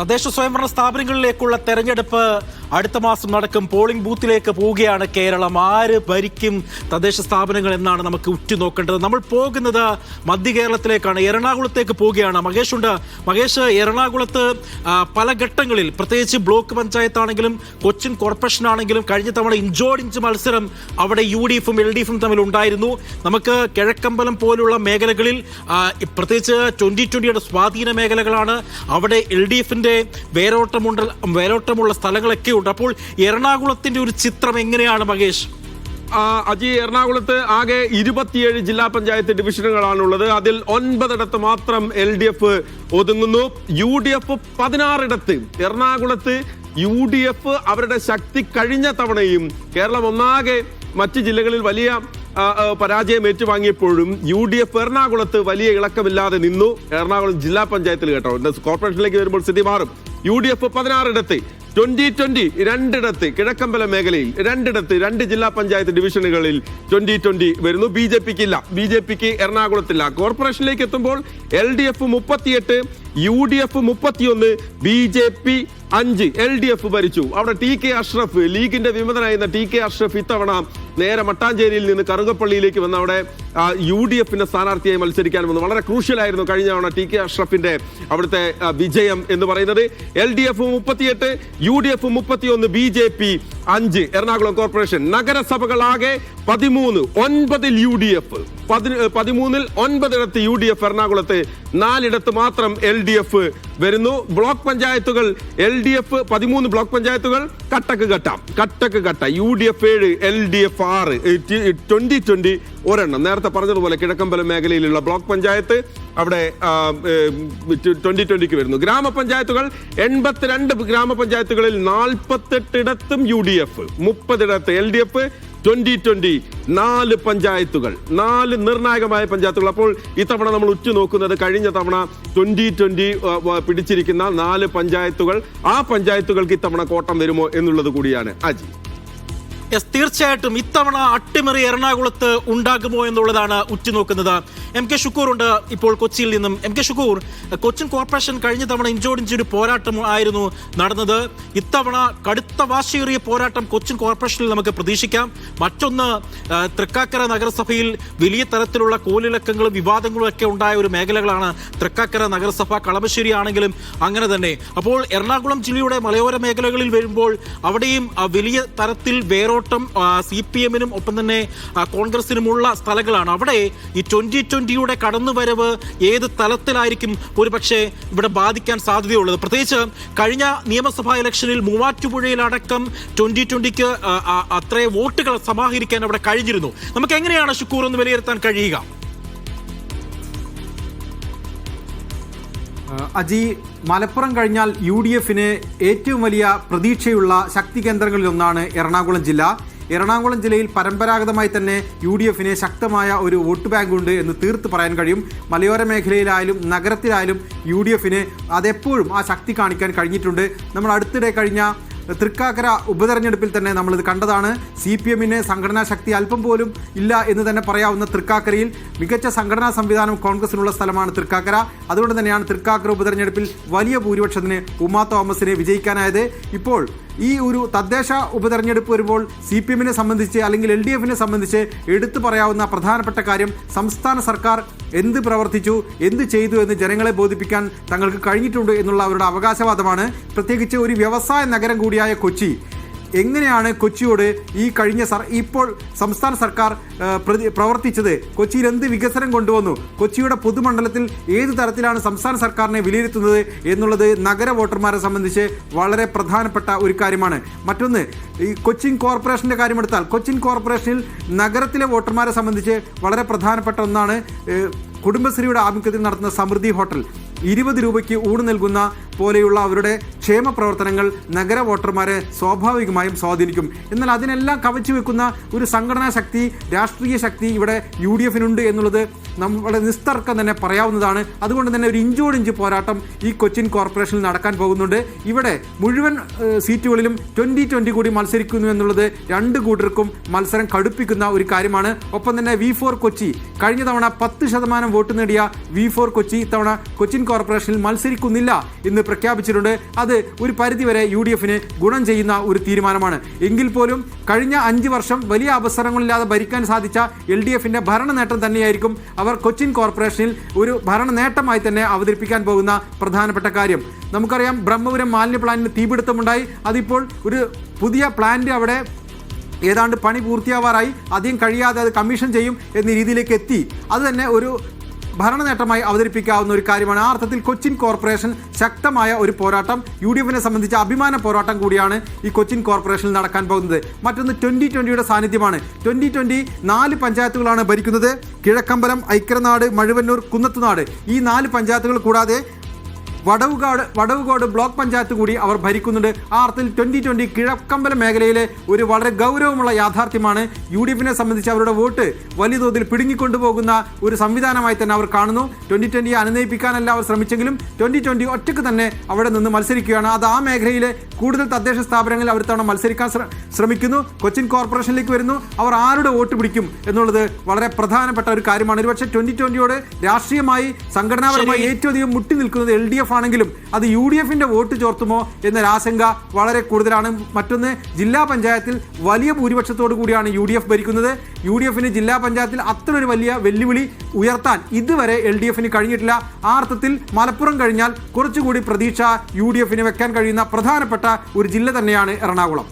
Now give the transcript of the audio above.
തദ്ദേശ സ്വയംഭരണ സ്ഥാപനങ്ങളിലേക്കുള്ള തെരഞ്ഞെടുപ്പ് അടുത്ത മാസം നടക്കും പോളിംഗ് ബൂത്തിലേക്ക് പോവുകയാണ് കേരളം. ആര് ഭരിക്കും തദ്ദേശ സ്ഥാപനങ്ങൾ എന്നാണ് നമുക്ക് ഉറ്റുനോക്കേണ്ടത്. നമ്മൾ പോകുന്നത് മധ്യ കേരളത്തിലേക്കാണ്. എറണാകുളത്തേക്ക് പോവുകയാണ്. മഹേഷ് ഉണ്ട്. മഹേഷ് എറണാകുളത്ത് പല ഘട്ടങ്ങളിൽ പ്രത്യേകിച്ച് ബ്ലോക്ക് പഞ്ചായത്താണെങ്കിലും കൊച്ചിൻ കോർപ്പറേഷൻ ആണെങ്കിലും കഴിഞ്ഞ തവണ ഇഞ്ചോടിഞ്ച് മത്സരം അവിടെ യു ഡി എഫും എൽ ഡി എഫും തമ്മിൽ ഉണ്ടായിരുന്നു. നമുക്ക് കിഴക്കമ്പലം പോലുള്ള മേഖലകളിൽ പ്രത്യേകിച്ച് ട്വന്റി ട്വന്റിയുടെ സ്വാധീന മേഖലകളാണ്. അവിടെ എൽ ഡി എഫിന്റെ വേരോട്ടമുണ്ട് വേരോട്ടമുള്ള സ്ഥലങ്ങളൊക്കെ ഉണ്ട് അപ്പോൾ എറണാകുളത്തിന്റെ ഒരു ചിത്രം എങ്ങനെയാണ് മഹേഷ് അജി എറണാകുളത്ത് ആകെ ഇരുപത്തിയേഴ് ജില്ലാ പഞ്ചായത്ത് ഡിവിഷനുകളാണുള്ളത്. അതിൽ ഒൻപതിടത്ത് മാത്രം എൽ ഡി എഫ് ഒതുങ്ങുന്നു. യു ഡി എഫ് പതിനാറിടത്ത്. എറണാകുളത്ത് യു ഡി എഫ് അവരുടെ ശക്തി കഴിഞ്ഞ തവണയും കേരളം ഒന്നാകെ മറ്റ് ജില്ലകളിൽ വലിയ പരാജയം ഏറ്റുവാങ്ങിയപ്പോഴും യു ഡി എഫ് എറണാകുളത്ത് വലിയ ഇളക്കമില്ലാതെ നിന്നു. എറണാകുളം ജില്ലാ പഞ്ചായത്തിൽ കേട്ടോ. കോർപ്പറേഷനിലേക്ക് വരുമ്പോൾ സ്ഥിതി മാറും. യു ഡി എഫ് പതിനാറിടത്ത് ട്വന്റി ട്വന്റി രണ്ടിടത്ത് കിഴക്കമ്പല മേഖലയിൽ രണ്ടിടത്ത് രണ്ട് ജില്ലാ പഞ്ചായത്ത് ഡിവിഷനുകളിൽ ട്വന്റി ട്വന്റി വരുന്നു. ബി ജെ പിക്ക് ഇല്ല ബി ജെ പിക്ക് എറണാകുളത്തില്ല. കോർപ്പറേഷനിലേക്ക് എത്തുമ്പോൾ എൽ ഡി എഫ് മുപ്പത്തിയെട്ട് യു ഡി എഫ് മുപ്പത്തിയൊന്ന് ബി ജെ പി അഞ്ച്. എൽ ഡി എഫ് ഭരിച്ചു. അവിടെ ടി കെ അഷ്റഫ് ലീഗിന്റെ വിമതനായിരുന്ന ടി കെ അഷ്റഫ് ഇത്തവണ നേരെ മട്ടാഞ്ചേരിയിൽ നിന്ന് കറുകപ്പള്ളിയിലേക്ക് വന്ന് അവിടെ യു ഡി എഫിന്റെ സ്ഥാനാർത്ഥിയായി മത്സരിക്കാൻ വന്നു. വളരെ ക്രൂഷ്യലായിരുന്നു കഴിഞ്ഞ തവണ ടി കെ അഷ്റഫിന്റെ അവിടുത്തെ വിജയം എന്ന് പറയുന്നത്. എൽ ഡി എഫ് മുപ്പത്തിയെട്ട് യു ഡി എഫ് മുപ്പത്തിയൊന്ന് ബി ജെ പി അഞ്ച് എറണാകുളം കോർപ്പറേഷൻ. നഗരസഭകളാകെ പതിമൂന്ന് ഒൻപതിൽ യു ഡി എഫ്. പതിമൂന്നിൽ ഒൻപതിടത്ത് യു ഡി എഫ് എറണാകുളത്ത് നാലിടത്ത് മാത്രം എൽ ഡി എഫ് വരുന്നു. ബ്ലോക്ക് പഞ്ചായത്തുകൾ എൽ ഡി എഫ് പതിമൂന്ന് ബ്ലോക്ക് പഞ്ചായത്തുകൾ കട്ടക്ക് കട്ടാം കട്ടക്ക് കട്ട യു ഡി എഫ് ഏഴ് എൽ ഡി എഫ് ആറ്. ട്വന്റി ട്വന്റി ഒരെണ്ണം. നേരത്തെ പറഞ്ഞതുപോലെ കിഴക്കമ്പലം മേഖലയിലുള്ള ബ്ലോക്ക് പഞ്ചായത്ത് അവിടെ ട്വന്റി ട്വന്റിക്ക് വരുന്നു. ഗ്രാമപഞ്ചായത്തുകൾ എൺപത്തിരണ്ട് ഗ്രാമപഞ്ചായത്തുകളിൽ നാൽപ്പത്തെട്ടിടത്തും U D F മുപ്പതിടത്ത് L D F twenty twenty നാല് പഞ്ചായത്തുകൾ നാല് നിർണായകമായ പഞ്ചായത്തുകൾ. അപ്പോൾ ഇത്തവണ നമ്മൾ ഉറ്റുനോക്കുന്നത് കഴിഞ്ഞ തവണ ട്വന്റി ട്വന്റി പിടിച്ചിരിക്കുന്ന നാല് പഞ്ചായത്തുകൾ. ആ പഞ്ചായത്തുകൾക്ക് ഇത്തവണ കോട്ടം വരുമോ എന്നുള്ളത് കൂടിയാണ്. അജി. യെസ് തീർച്ചയായിട്ടും ഇത്തവണ അട്ടിമറി എറണാകുളത്ത് ഉണ്ടാകുമോ എന്നുള്ളതാണ് ഉറ്റുനോക്കുന്നത്. എം കെ ഷുക്കൂർ ഉണ്ട് ഇപ്പോൾ കൊച്ചിയിൽ നിന്നും. M K Shukkur Cochin corporation കഴിഞ്ഞ തവണ ഇഞ്ചോട് ഒരു പോരാട്ടം ആയിരുന്നു നടന്നത്. ഇത്തവണ കടുത്ത വാശിയേറിയ പോരാട്ടം കൊച്ചിൻ കോർപ്പറേഷനിൽ നമുക്ക് പ്രതീക്ഷിക്കാം. മറ്റൊന്ന് തൃക്കാക്കര നഗരസഭയിൽ വലിയ തരത്തിലുള്ള കോലിളക്കങ്ങളും വിവാദങ്ങളും ഒക്കെ ഉണ്ടായ ഒരു മേഖലകളാണ് തൃക്കാക്കര നഗരസഭ. കളമശ്ശേരി ആണെങ്കിലും അങ്ങനെ തന്നെ. അപ്പോൾ എറണാകുളം ജില്ലയുടെ മലയോര മേഖലകളിൽ വരുമ്പോൾ അവിടെയും വലിയ തരത്തിൽ വേരോട്ടം സി പി എമ്മിനും ഒപ്പം തന്നെ കോൺഗ്രസിനുമുള്ള സ്ഥലങ്ങളാണ്. അവിടെ ഈ ട്വന്റി ട്വന്റിയുടെ കടന്നുവരവ് ഏത് തലത്തിലായിരിക്കും ഒരുപക്ഷെ ഇവിടെ ബാധിക്കാൻ സാധ്യതയുള്ളത്? പ്രത്യേകിച്ച് കഴിഞ്ഞ നിയമസഭാ ഇലക്ഷനിൽ മൂവാറ്റുപുഴയിലടക്കം ട്വന്റി ട്വന്റിക്ക് അത്രേ വോട്ടുകൾ സമാഹരിക്കാൻ അവിടെ കഴിഞ്ഞിരുന്നു. നമുക്ക് എങ്ങനെയാണ് ഷുക്കൂർ എന്ന് വിലയിരുത്താൻ കഴിയുക? അജി മലപ്പുറം കഴിഞ്ഞാൽ യു ഡി എഫിന് ഏറ്റവും വലിയ പ്രതീക്ഷയുള്ള ശക്തി കേന്ദ്രങ്ങളിലൊന്നാണ് എറണാകുളം ജില്ല. എറണാകുളം ജില്ലയിൽ പരമ്പരാഗതമായി തന്നെ യു ഡി എഫിന് ശക്തമായ ഒരു വോട്ട് ബാങ്ക് ഉണ്ട് എന്ന് തീർത്ത് പറയാൻ കഴിയും. മലയോര മേഖലയിലായാലും നഗരത്തിലായാലും യു ഡി എഫിന് അതെപ്പോഴും ആ ശക്തി കാണിക്കാൻ കഴിഞ്ഞിട്ടുണ്ട്. നമ്മൾ അടുത്തിടെ കഴിഞ്ഞ തൃക്കാക്കര ഉപതെരഞ്ഞെടുപ്പിൽ തന്നെ നമ്മളിത് കണ്ടതാണ്. സി പി എമ്മിന് സംഘടനാ ശക്തി അല്പം പോലും ഇല്ല എന്ന് തന്നെ പറയാവുന്ന തൃക്കാക്കരയിൽ മികച്ച സംഘടനാ സംവിധാനം കോൺഗ്രസിനുള്ള സ്ഥലമാണ് തൃക്കാക്കര. അതുകൊണ്ട് തന്നെയാണ് തൃക്കാക്കര ഉപതെരഞ്ഞെടുപ്പിൽ വലിയ ഭൂരിപക്ഷത്തിന് ഉമാ തോമസിനെ വിജയിക്കാനായത്. ഇപ്പോൾ ഈ ഒരു തദ്ദേശ ഉപതെരഞ്ഞെടുപ്പ് വരുമ്പോൾ സി പി എമ്മിനെ സംബന്ധിച്ച് അല്ലെങ്കിൽ എൽ ഡി എഫിനെ സംബന്ധിച്ച് എടുത്തു പറയാവുന്ന പ്രധാനപ്പെട്ട കാര്യം സംസ്ഥാന സർക്കാർ എന്ത് പ്രവർത്തിച്ചു എന്ത് ചെയ്തു എന്ന് ജനങ്ങളെ ബോധിപ്പിക്കാൻ തങ്ങൾക്ക് കഴിഞ്ഞിട്ടുണ്ട് എന്നുള്ള അവരുടെ അവകാശവാദമാണ്. പ്രത്യേകിച്ച് ഒരു വ്യവസായ നഗരം കൂടിയായ കൊച്ചി. എങ്ങനെയാണ് കൊച്ചിയോട് ഈ കഴിഞ്ഞ സർ ഇപ്പോൾ സംസ്ഥാന സർക്കാർ പ്രവർത്തിച്ചത്? കൊച്ചിയിൽ എന്ത് വികസനം കൊണ്ടുവന്നു? കൊച്ചിയുടെ പൊതുമണ്ഡലത്തിൽ ഏത് തരത്തിലാണ് സംസ്ഥാന സർക്കാരിനെ വിലയിരുത്തുന്നത് എന്നുള്ളത് നഗര വോട്ടർമാരെ സംബന്ധിച്ച് വളരെ പ്രധാനപ്പെട്ട ഒരു കാര്യമാണ്. മറ്റൊന്ന് ഈ കൊച്ചിൻ കോർപ്പറേഷന്റെ കാര്യമെടുത്താൽ കൊച്ചിൻ കോർപ്പറേഷനിൽ നഗരത്തിലെ വോട്ടർമാരെ സംബന്ധിച്ച് വളരെ പ്രധാനപ്പെട്ട ഒന്നാണ് കുടുംബശ്രീയുടെ ആഭിമുഖ്യത്തിൽ നടത്തുന്ന സമൃദ്ധി ഹോട്ടൽ. ഇരുപത് രൂപയ്ക്ക് ഊണ് നൽകുന്ന പോലെയുള്ള അവരുടെ ക്ഷേമ പ്രവർത്തനങ്ങൾ നഗര വോട്ടർമാരെ സ്വാഭാവികമായും സ്വാധീനിക്കും. എന്നാൽ അതിനെല്ലാം കവച്ചു വെക്കുന്ന ഒരു സംഘടനാ ശക്തി രാഷ്ട്രീയ ശക്തി ഇവിടെ യു ഡി എഫിനുണ്ട് എന്നുള്ളത് നമ്മുടെ നിസ്തർക്കം തന്നെ പറയാവുന്നതാണ്. അതുകൊണ്ട് തന്നെ ഒരു ഇഞ്ചോടിഞ്ച് പോരാട്ടം ഈ കൊച്ചിൻ കോർപ്പറേഷനിൽ നടക്കാൻ പോകുന്നുണ്ട്. ഇവിടെ മുഴുവൻ സീറ്റുകളിലും ട്വന്റി ട്വന്റി കൂടി മത്സരിക്കുന്നു എന്നുള്ളത് രണ്ട് കൂട്ടർക്കും മത്സരം കടുപ്പിക്കുന്ന ഒരു കാര്യമാണ്. ഒപ്പം തന്നെ വി ഫോർ കൊച്ചി കഴിഞ്ഞ തവണ പത്ത് ശതമാനം വോട്ട് നേടിയ വി ഫോർ കൊച്ചി ഇത്തവണ കൊച്ചിൻ കോർപ്പറേഷനിൽ മത്സരിക്കുന്നില്ല എന്ന് പ്രഖ്യാപിച്ചിട്ടുണ്ട്. അത് ഒരു പരിധിവരെ യു ഡി എഫിന് ഗുണം ചെയ്യുന്ന ഒരു തീരുമാനമാണ്. എങ്കിൽ പോലും കഴിഞ്ഞ അഞ്ച് വർഷം വലിയ അവസരങ്ങളില്ലാതെ ഭരിക്കാൻ സാധിച്ച എൽ ഡി എഫിന്റെ ഭരണ നേട്ടം തന്നെയായിരിക്കും അവർ കൊച്ചിൻ കോർപ്പറേഷനിൽ ഒരു ഭരണ നേട്ടമായി തന്നെ അവതരിപ്പിക്കാൻ പോകുന്ന പ്രധാനപ്പെട്ട കാര്യം. നമുക്കറിയാം ബ്രഹ്മപുരം മാലിന്യ പ്ലാന്റിന് തീപിടുത്തമുണ്ടായി. അതിപ്പോൾ ഒരു പുതിയ പ്ലാന്റ് അവിടെ ഏതാണ്ട് പണി പൂർത്തിയാവാറായി. അധികം കഴിയാതെ അത് കമ്മീഷൻ ചെയ്യും എന്ന രീതിയിലേക്ക് എത്തി. അത് തന്നെ ഒരു ഭരണ നേട്ടമായി അവതരിപ്പിക്കാവുന്ന ഒരു കാര്യമാണ്. ആ അർത്ഥത്തിൽ കൊച്ചിൻ കോർപ്പറേഷൻ ശക്തമായ ഒരു പോരാട്ടം യു ഡി എഫിനെ സംബന്ധിച്ച അഭിമാന പോരാട്ടം കൂടിയാണ് ഈ കൊച്ചിൻ കോർപ്പറേഷനിൽ നടക്കാൻ പോകുന്നത്. മറ്റൊന്ന് ട്വന്റി ട്വന്റിയുടെ സാന്നിധ്യമാണ്. ട്വന്റി ട്വന്റി നാല് പഞ്ചായത്തുകളാണ് ഭരിക്കുന്നത്. കിഴക്കമ്പലം ഐക്യനാട് മഴുവന്നൂർ കുന്നത്തുനാട്. ഈ നാല് പഞ്ചായത്തുകൾ കൂടാതെ വടവുകാട് വടവുകോട് ബ്ലോക്ക് പഞ്ചായത്ത് കൂടി അവർ ഭരിക്കുന്നുണ്ട്. ആ അർത്ഥത്തിൽ ട്വന്റി ട്വന്റി കിഴക്കമ്പലം മേഖലയിലെ ഒരു വളരെ ഗൗരവമുള്ള യാഥാർത്ഥ്യമാണ് യു ഡി എഫിനെ സംബന്ധിച്ച് അവരുടെ വോട്ട് വലിയ തോതിൽ പിടുങ്ങിക്കൊണ്ടുപോകുന്ന ഒരു സംവിധാനമായി തന്നെ അവർ കാണുന്നു. ട്വന്റി ട്വന്റിയെ അനുനയിപ്പിക്കാനല്ല അവർ ശ്രമിച്ചെങ്കിലും ട്വന്റി ട്വന്റി ഒറ്റയ്ക്ക് തന്നെ അവിടെ നിന്ന് മത്സരിക്കുകയാണ്. അത് ആ മേഖലയിലെ കൂടുതൽ തദ്ദേശ സ്ഥാപനങ്ങളിൽ അവർ തവണ മത്സരിക്കാൻ ശ്രമിക്കുന്നു. കൊച്ചിൻ കോർപ്പറേഷനിലേക്ക് വരുന്നു. അവർ ആരുടെ വോട്ട് പിടിക്കും എന്നുള്ളത് വളരെ പ്രധാനപ്പെട്ട ഒരു കാര്യമാണ്. ഒരുപക്ഷെ ട്വന്റി ട്വന്റിയോട് രാഷ്ട്രീയമായി സംഘടനാപരമായി ഏറ്റവും അധികം മുട്ടി നിൽക്കുന്നത് എൽ ഡി എഫ് ആണെങ്കിലും അത് യു ഡി എഫിന്റെ വോട്ട് ചോർത്തുമോ എന്നൊരു ആശങ്ക വളരെ കൂടുതലാണ്. മറ്റൊന്ന് ജില്ലാ പഞ്ചായത്തിൽ വലിയ ഭൂരിപക്ഷത്തോടു കൂടിയാണ് യു ഡി എഫ് ഭരിക്കുന്നത്. യു ഡി എഫിന് ജില്ലാ പഞ്ചായത്തിൽ അത്ര ഒരു വലിയ വെല്ലുവിളി ഉയർത്താൻ ഇതുവരെ എൽ ഡി എഫിന് കഴിഞ്ഞിട്ടില്ല. ആ അർത്ഥത്തിൽ മലപ്പുറം കഴിഞ്ഞാൽ കുറച്ചുകൂടി പ്രതീക്ഷ യു ഡി എഫിന് വെക്കാൻ കഴിയുന്ന പ്രധാനപ്പെട്ട ഒരു ജില്ല തന്നെയാണ് എറണാകുളം.